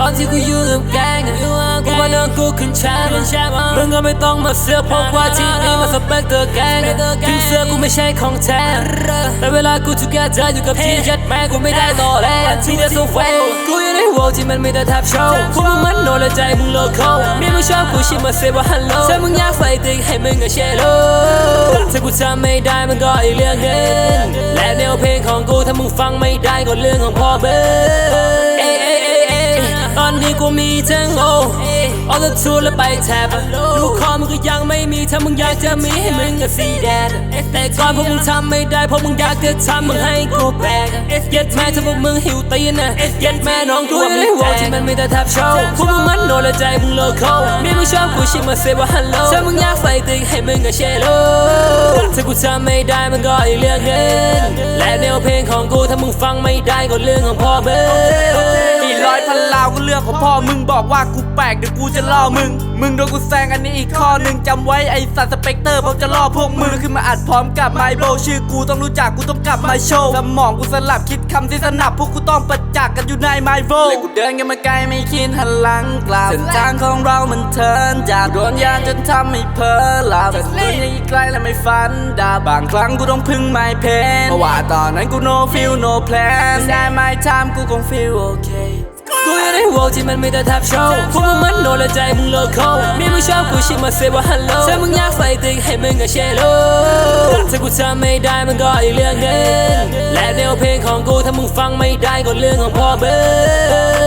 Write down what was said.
ตอนที่กูอยู่กับแกงอะกูมาเดินกูขึ้นแชมป์มึงก็ไม่ต้องมาเสือกเพราะว่าที่นี่มันสเปกเตอร์แกงถึงเสือกกูไม่ใช่ของแท้แต่เวลากูถูกแกเจออยู่กับที่ยัดแม่กูไม่ได้ต่อแล้วที่เดียวสุดเฟกูอยู่ในวงที่มันมีแต่แทบโชว์พวกมึงมันโนและใจมึงโลโก้มีมึงชอบกูชิมาเซว่าฮัลโหลถ้ามึงอยากไฟติงให้มึงก็เชลโลถ้ากูทำไม่ได้มันก็อีกเรื่องหนึงและแนวเพลงของกูถ้ามึงฟังไม่ได้ก็เรื่องของพ่อเบิ้เตอนนี้กูมีทั้งโอออโต้ทูและไปแท็บลูกคอมึงก็ยังไม่มีถ้ามึงอยากจะมีให้มึงก็สีแดงแต่ก่อนพวกมึงทำไม่ได้เพราะมึงอยากจะทำมึงให้กูแบกเย็ดแม่ถ้าพวกมึงหิวตีนนะเย็ดแม่น้องกูไม่วงที่มันมีแต่แท็บโชว์พวกมึงมันโนและใจมึงโลโก้มีมึงชอบกูชิมาเซว่าฮัลโหลถ้ามึงอยากไฟติงให้มึงก็เชลโลถ้ากูทำไม่ได้มันก็อีกเรื่องหนึงและแนวเพลงของกูถ้ามึงฟังไม่ได้ก็เรื่องของพ่อเบิ้อี ร้อยพันลาวก็เรื่องของพ่อมึงบอกว่ากูแปลกเดี๋ยวกูจะล่อมึง มึงโดนกูแซงอันนี้อีกข้อหนึ่งจำไว้ไอสัตว์สเปกเตอร์ผมจะล่อพวกมึงขึ้นมาอัดพร้อมกับไมโบชื่อกูต้องรู้จักกูต้องกลับมาโชว์สมองกูสลับคิดคำที่สนับพวกกูต้องประจักษ์กันอยู่ในไมโบเลยกูเดินกันมาไกลไม่คิดหันหลังกลับเส้นทางของเรามันเทินจากโดนยานจนทำให้เพ้อหลับแต่ลุ้นยังอีกไกลและไม่ฝันดาบางครั้งกูต้องพึ่งไมเพนเพราะว่าตอนนั้นกู no feel no plan ได้ my time กูคง feel okay กูอยู่ในวงที่มันมีแต่แทบโชว์พวกมึงมันโนและใจมึงโลโก้มีมึงชอบกูชิมาเซว่าฮัลโหลถ้ามึงอยากใส่ติงให้มึงก็เชลโลถ้ากูทำไม่ได้มันก็อีกเรื่องหนึงและแนวเพลงของกูถ้ามึงฟังไม่ได้ก็เรื่องของพ่อเบิ้